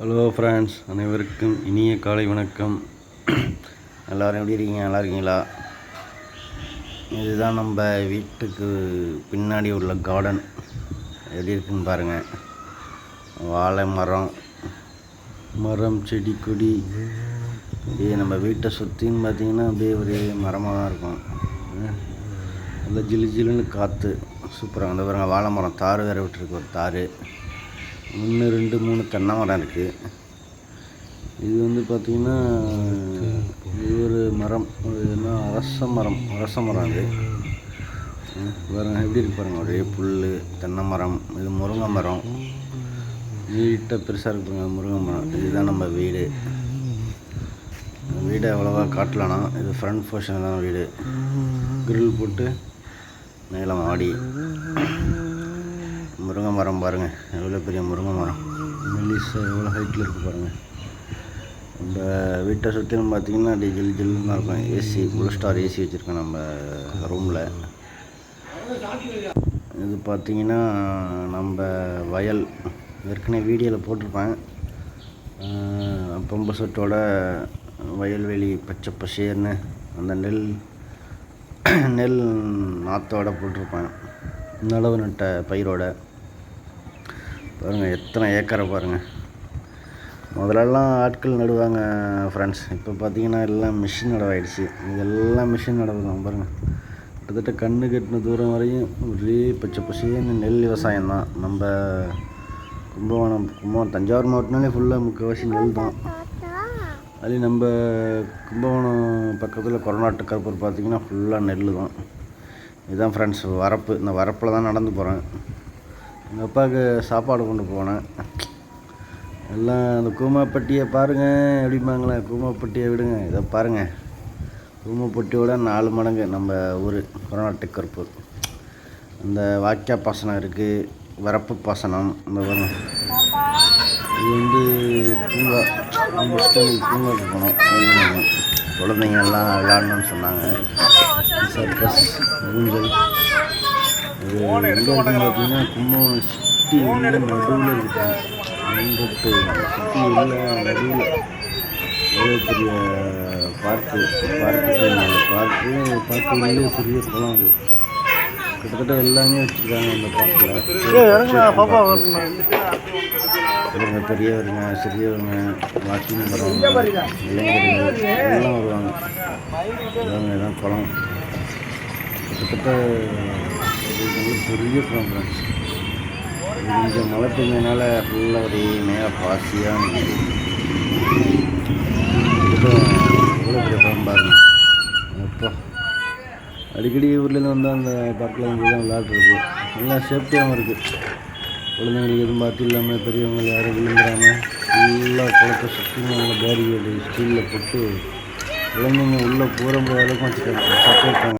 Hello friends அனைவருக்கும் இனிய காலை வணக்கம். எல்லோரும் எப்படி இருக்கீங்க? நல்லா இருக்கீங்களா? இதுதான் நம்ம வீட்டுக்கு பின்னாடி உள்ள கார்டன் எப்படி இருக்குன்னு பாருங்கள் வாழை மரம் மரம் செடி கொடி. இது நம்ம வீட்டை சுற்றின்னு பார்த்தீங்கன்னா அப்படியே ஒரே மரமாக தான் இருக்கும். நல்லா ஜிலு ஜிலுன்னு காற்று சூப்பராக அந்த பாருங்க வாழை மரம். தார் வேறு விட்டுருக்கு ஒரு தார். ஒன்று ரெண்டு மூணு தென்னை மரம் இருக்குது இது வந்து பார்த்திங்கன்னா இது ஒரு மரம். ஒரு என்ன அரச மரம். அரச மரம் அது. ம், எப்படி இருக்கு பாருங்க ஒரே புல் தென்னை மரம் இது முருங்கை மரம். நீட்டாக பெருசாக இருக்குங்க முருங்கை மரம். இதுதான் நம்ம வீடு. வீடை அவ்வளோவா காட்டலனா இது ஃப்ரண்ட் போர்ஷன் தான் வீடு. கிரில் போட்டு மேலே மாடி. முருங்கை மரம் பாருங்கள் எவ்வளோ பெரிய முருங்கை மரம். மெல்லிஸாக எவ்வளோ ஹைட்டில் இருக்குது பாருங்கள் நம்ம வீட்டை சுற்றிலும் பார்த்தீங்கன்னா அப்படி ஜில் ஜில்லுன்னு இருக்கும். ஏசி ஃபுல் ஸ்டார் ஏசி வச்சுருக்கோம் நம்ம ரூமில் இது பார்த்தீங்கன்னா நம்ம வயல். ஏற்கனவே வீடியோவில் போட்டிருப்பேன். பம்பு செட்டோட வயல்வெளி பச்சை பசேர்னு அந்த நெல் நெல் நாற்றோட போட்டிருப்பேன். நிலவு நட்ட பயிரோட. பாருங்கள் எத்தனை ஏக்கரை பாருங்கள் முதலெல்லாம் ஆட்கள் நடுவாங்க ஃப்ரெண்ட்ஸ் இப்போ பார்த்தீங்கன்னா எல்லாம் மிஷின் நடவாயிடுச்சு. இதெல்லாம் மிஷின் நடவு தான் பாருங்கள் கிட்டத்தட்ட கண்ணு கட்டின தூரம் வரையும் ஒரே பச்சை பசேன்னு நெல் விவசாயம் தான் நம்ம கும்பகோணம் கும்பகோணம் தஞ்சாவூர் மாவட்டம்னாலே ஃபுல்லாக முக்கால்வாசி நெல் தான். அதுலேயும் நம்ம கும்பகோணம் பக்கத்தில் கொரநாட்டு கருப்பூர் பார்த்தீங்கன்னா ஃபுல்லாக நெல் தான் இதுதான் ஃப்ரெண்ட்ஸ் வரப்பு. இந்த வரப்பில் தான் நடந்து போகிறேன் எங்கள் அப்பாவுக்கு சாப்பாடு கொண்டு போனேன். எல்லாம் அந்த கூமாப்பட்டியை பாருங்கள் எப்படிம்பாங்களே கூமாப்பட்டியை விடுங்க இதை பாருங்கள் கூமாப்பட்டியோட நாலு மடங்கு நம்ம ஊர் கொரோனா கருப்பு. இந்த வாக்கியா பாசனம் இருக்குது வரப்பு பாசனம் இந்த இது வந்து பூங்கா முடிச்சுட்டு பூங்காவுக்கு போனோம். குழந்தைங்க எல்லாம் விளாடணும்னு சொன்னாங்க. சர்க்கஸ் ஊஞ்சல். இது எங்கே இருக்குன்னு பார்த்தீங்கன்னா கும்பகோணம் சிட்டி உள்ள நடுவில் இருக்குது எங்கிட்டு சிட்டி உள்ள நடுவில். எவ்வளோ பெரிய பார்க்கு பார்க்கு பார்க்கு பார்க்கு உள்ளே பெரிய குளம் அது. கிட்டத்தட்ட எல்லாமே வச்சுருக்காங்க அந்த பார்க்கில் பெரியவருங்க சிறியவங்க வாக்கிங் போகிறவங்க இளைஞர்கள் எல்லாம் வருவாங்க. இதான் குளம். கிட்டத்தட்ட ஒரு பெரிய கான்ஃபரன்ஸ் இந்த மழை பெஞ்சனால ஃபுல்லாக ஒரே மேலே பாசியாக எவ்வளோ பெரிய படம் பாருங்க. அப்பா. அடிக்கடி ஊர்லேருந்து வந்தால் அந்த பார்க்கில் வந்து தான் விளையாடுறது எல்லாம் சேஃப்டியாகவும் இருக்குது குழந்தைங்களுக்கு எதுவும் பார்த்து இல்லாமல் பெரியவங்க யாரும் விழுந்துடாமல் ஃபுல்லாக குளத்தை சுற்றி நல்ல பேரிகேடு ஸ்டீலில் போட்டு குழந்தைங்க உள்ளே போகிற அளவுக்கு வச்சுருக்காங்க